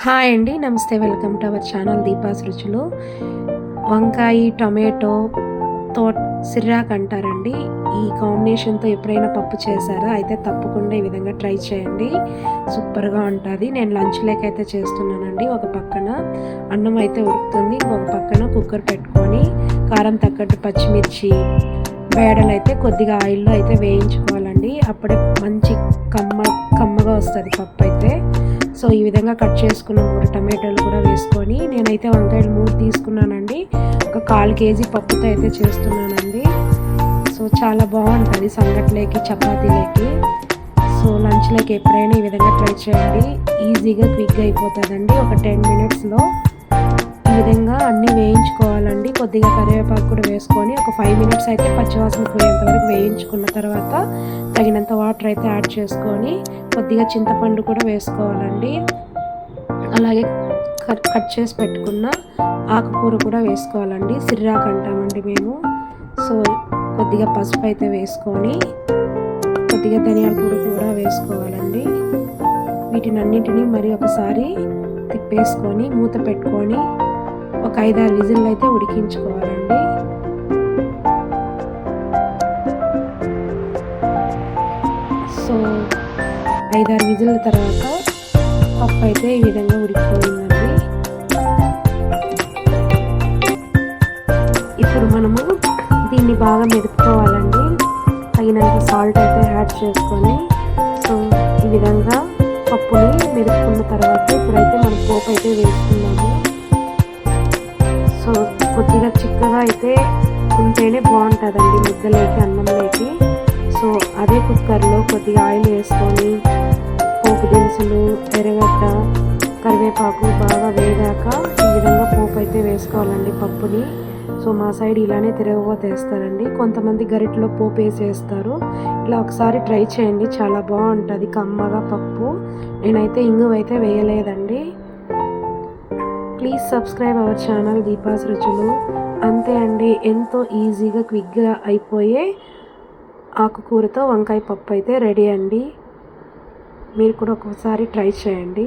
Hi అండి నమస్తే welcome to our channel Deepa's రుచులు. వంకాయ టొమాటో తో సిర్రాక్ అంటారండి. ఈ కాంబినేషన్తో ఎప్పుడైనా పప్పు చేశారా? అయితే తప్పకుండా ఈ విధంగా ట్రై చేయండి. సూపర్గా ఉంటుంది. నేను లంచ్ లేక అయితే చేస్తున్నానండి ఒక పక్కన. అన్నం అయితే ఉడుకుతుంది ఇంకొక పక్కన కుక్కర్ పెట్టుకొని కారం తగ్గట్టు పచ్చిమిర్చి వేడలు అయితే కొద్దిగా ఆయిల్లో అయితే వేయించుకోవాలండి. అప్పుడే మంచి కమ్మ కమ్మగా వస్తుంది పప్పు అయితే సో ఈ విధంగా కట్ చేసుకున్న మూడు టమాటోలు కూడా వేసుకొని. నేనైతే వంకాయలు మూడు తీసుకున్నానండి. ఒక కాలు కేజీ పప్పుతో అయితే చేస్తున్నానండి. సో చాలా బాగుంటుంది సంగట్లేకి చపాతీలేకి. సో లంచ్లోకి ఎప్పుడైనా ఈ విధంగా ట్రై చేయండి. ఈజీగా క్విక్గా అయిపోతుందండి. ఒక టెన్ మినిట్స్లో ఈ విధంగా అన్నీ వేయించుకో కొద్దిగా కరివేపాకు కూడా వేసుకొని ఒక ఫైవ్ మినిట్స్ అయితే పచ్చివాసన పోయేంత వరకు వేయించుకున్న తర్వాత తగినంత వాటర్ అయితే యాడ్ చేసుకొని కొద్దిగా చింతపండు కూడా వేసుకోవాలండి. అలాగే కట్ చేసి పెట్టుకున్న ఆకుకూర కూడా వేసుకోవాలండి. సిర్రాకు అంటామండి మేము. సో కొద్దిగా పసుపు అయితే వేసుకొని కొద్దిగా ధనియాల పొడి కూడా వేసుకోవాలండి. వీటిని అన్నింటినీ మరి ఒకసారి తిప్పేసుకొని మూత పెట్టుకొని ఒక ఐదారు విజిల్లు అయితే ఉడికించుకోవాలండి. సో ఐదారు విజిల్ తర్వాత పప్పు అయితే ఈ విధంగా ఉడికిపోయిందండి. ఇప్పుడు మనము దీన్ని బాగా మెదుపుకోవాలండి. తగినంత సాల్ట్ అయితే యాడ్ చేసుకొని సో ఈ విధంగా పప్పుని మెదుపుకున్న తర్వాత ఇప్పుడైతే మనం పోపు అయితే వేసుకున్నాము సో కొద్దిగా చిక్కగా అయితే ఉంటేనే బాగుంటుందండి ముద్దలేకి అన్నంలోకి. సో అదే కుక్కర్లో కొద్దిగా ఆయిల్ వేసుకొని పోపు దినుసులు ఎర్రగడ్డ కరివేపాకు బాగా వేగాక ఈ విధంగా పోపు అయితే వేసుకోవాలండి పప్పుని. సో మా సైడ్ ఇలానే తిరగబోత వేస్తారండి కొంతమంది గరిటలో పోపు వేసేస్తారు. ఇలా ఒకసారి ట్రై చేయండి చాలా బాగుంటుంది కమ్మగా పప్పు. నేనైతే ఇంగువ అయితే వేయలేదండి. Please subscribe our channel Deepa's రుచులు అంతే అండి ఎంతో ఈజీగా క్విక్గా అయిపోయే ఆకుకూరతో వంకాయ పప్పు అయితే రెడీ అండి. మీరు కూడా ఒకసారి ట్రై చేయండి.